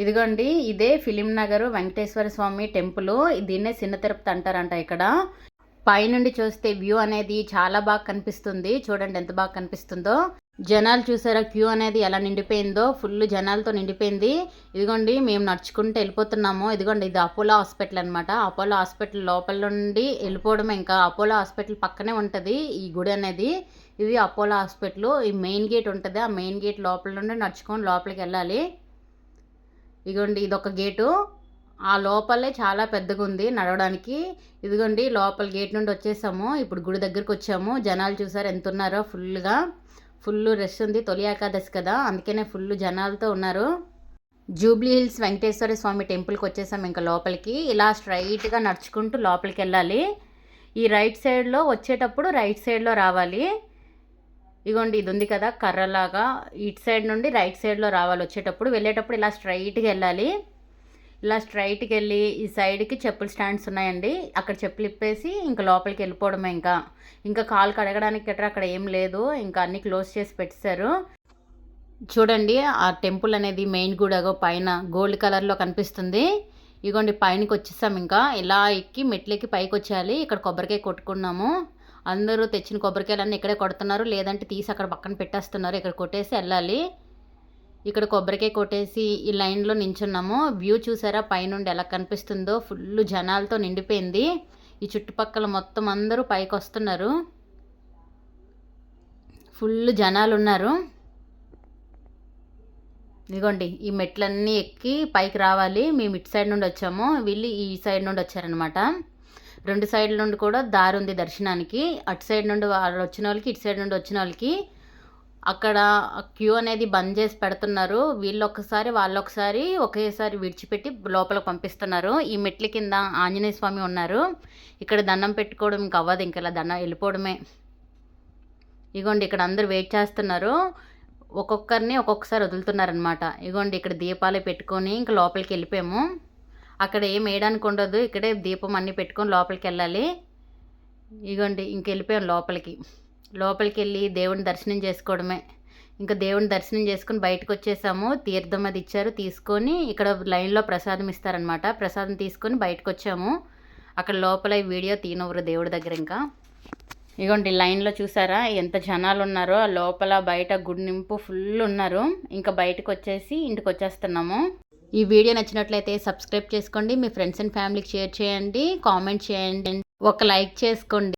ఇదిగోండి ఇదే ఫిలిం నగర్ వెంకటేశ్వర స్వామి టెంపుల్. దీన్నే చిన్న తిరుపతి అంటారంట ఇక్కడ. పైనుండి చూస్తే వ్యూ అనేది చాలా బాగా కనిపిస్తుంది. చూడండి ఎంత బాగా కనిపిస్తుందో. జనాలు చూసారా క్యూ అనేది ఎలా నిండిపోయిందో? ఫుల్ జనాలతో నిండిపోయింది. ఇదిగోండి మేము నడుచుకుంటూ వెళ్ళిపోతున్నాము. ఇదిగోండి ఇది అపోలో హాస్పిటల్ అనమాట అపోలో హాస్పిటల్ లోపల నుండి వెళ్ళిపోవడం ఇంకా అపోలో హాస్పిటల్ పక్కనే ఉంటుంది ఈ గుడి అనేది. ఇది అపోలో హాస్పిటల్. ఈ మెయిన్ గేట్ ఉంటుంది. ఆ మెయిన్ గేట్ లోపల నుండి నడుచుకొని లోపలికి వెళ్ళాలి. ఇదిగోండి ఇదొక గేటు. ఆ లోపలే చాలా పెద్దగా ఉంది నడవడానికి. ఇదిగోండి లోపల గేట్ నుండి వచ్చేసాము. ఇప్పుడు గుడి దగ్గరికి వచ్చాము జనాలు చూసారు ఎంత ఉన్నారో ఫుల్గా ఫుల్ రష్ ఉంది. తొలి ఏకాదశి కదా. అందుకనే ఫుల్ జనాలతో ఉన్నారు. జూబ్లీ హిల్స్ వెంకటేశ్వర స్వామి టెంపుల్కి వచ్చేసాం ఇంకా లోపలికి. ఇలా స్ట్రైట్గా నడుచుకుంటూ లోపలికి వెళ్ళాలి ఈ రైట్ సైడ్లో వచ్చేటప్పుడు రైట్ సైడ్లో రావాలి. ఇగోండి ఇది ఉంది కదా కర్రలాగా ఇటు సైడ్ నుండి రైట్ సైడ్లో రావాలి. వచ్చేటప్పుడు వెళ్ళేటప్పుడు ఇలా స్ట్రైట్గా వెళ్ళాలి. ఇలా స్ట్రైట్కి వెళ్ళి ఈ సైడ్కి చెప్పులు స్టాండ్స్ ఉన్నాయండి. అక్కడ చెప్పులు ఇప్పేసి ఇంకా లోపలికి వెళ్ళిపోవడమే ఇంకా. ఇంకా కాలు కడగడానికి గట్రా అక్కడ ఏం లేదు. ఇంకా అన్నీ క్లోజ్ చేసి పెట్టేశారు. చూడండి ఆ టెంపుల్ అనేది మెయిన్ గూడగో పైన గోల్డ్ కలర్లో కనిపిస్తుంది. ఇగోండి పైనకి వచ్చేసాం ఇంకా. ఇలా ఎక్కి మెట్లెక్కి పైకి వచ్చేయాలి ఇక్కడ కొబ్బరికాయ కొట్టుకున్నాము. అందరూ తెచ్చిన కొబ్బరికాయలన్నీ ఇక్కడే కొడుతున్నారు. లేదంటే తీసి అక్కడ పక్కన పెట్టేస్తున్నారు. ఇక్కడ కొట్టేసి వెళ్ళాలి. ఇక్కడ కొబ్బరికాయ కొట్టేసి ఈ లైన్లో నించున్నాము. వ్యూ చూసారా? పైనుండి ఎలా కనిపిస్తుందో. ఫుల్ జనాలతో నిండిపోయింది. ఈ చుట్టుపక్కల మొత్తం అందరూ పైకి వస్తున్నారు. ఫుల్ జనాలు ఉన్నారు. ఇదిగోండి ఈ మెట్లన్నీ ఎక్కి పైకి రావాలి. మేము ఇటు సైడ్ నుండి వచ్చాము. వీళ్ళు ఈ సైడ్ నుండి వచ్చారనమాట రెండు సైడ్ల నుండి కూడా దారి ఉంది దర్శనానికి. అటు సైడ్ నుండి వాళ్ళు వచ్చిన వాళ్ళకి ఇటు సైడ్ నుండి వచ్చిన వాళ్ళకి. అక్కడ క్యూ అనేది బంద్ చేసి పెడుతున్నారు. వీళ్ళు ఒకసారి వాళ్ళు ఒకసారి ఒకేసారి విడిచిపెట్టి లోపల పంపిస్తున్నారు. ఈ మెట్ల కింద ఆంజనేయ స్వామి ఉన్నారు. ఇక్కడ దండం పెట్టుకోవడం ఇంకా అవ్వదు ఇంకా ఇలా దండం వెళ్ళిపోవడమే. ఇగోండి ఇక్కడ అందరూ వెయిట్ చేస్తున్నారు. ఒక్కొక్కరిని ఒక్కొక్కసారి వదులుతున్నారనమాట ఇగోండి ఇక్కడ దీపాలు పెట్టుకొని ఇంకా లోపలికి వెళ్ళిపోయాము. అక్కడ ఏం వేయడానికి ఉండదు. ఇక్కడే దీపం అన్నీ పెట్టుకొని లోపలికి వెళ్ళాలి. ఇగోండి ఇంక వెళ్ళిపోయాం లోపలికి. లోపలికి వెళ్ళి దేవుని దర్శనం చేసుకోవడమే. ఇంకా దేవుని దర్శనం చేసుకుని బయటకు వచ్చేసాము. తీర్థం అది ఇచ్చారు తీసుకొని ఇక్కడ లైన్లో ప్రసాదం ఇస్తారనమాట. ప్రసాదం తీసుకొని బయటకు వచ్చాము. అక్కడ లోపల వీడియో తీనవరు దేవుడి దగ్గర ఇంకా. ఇగోండి లైన్లో చూసారా? ఎంత జనాలు ఉన్నారో ఆ లోపల బయట గుడి నింపు ఫుల్ ఉన్నారు. ఇంకా బయటకు వచ్చేసి ఇంటికి వచ్చేస్తున్నాము. ఈ వీడియో నచ్చినట్లయితే సబ్స్క్రైబ్ చేసుకోండి మీ ఫ్రెండ్స్ అండ్ ఫ్యామిలీకి షేర్ చేయండి కామెంట్ చేయండి ఒక లైక్ చేసుకోండి.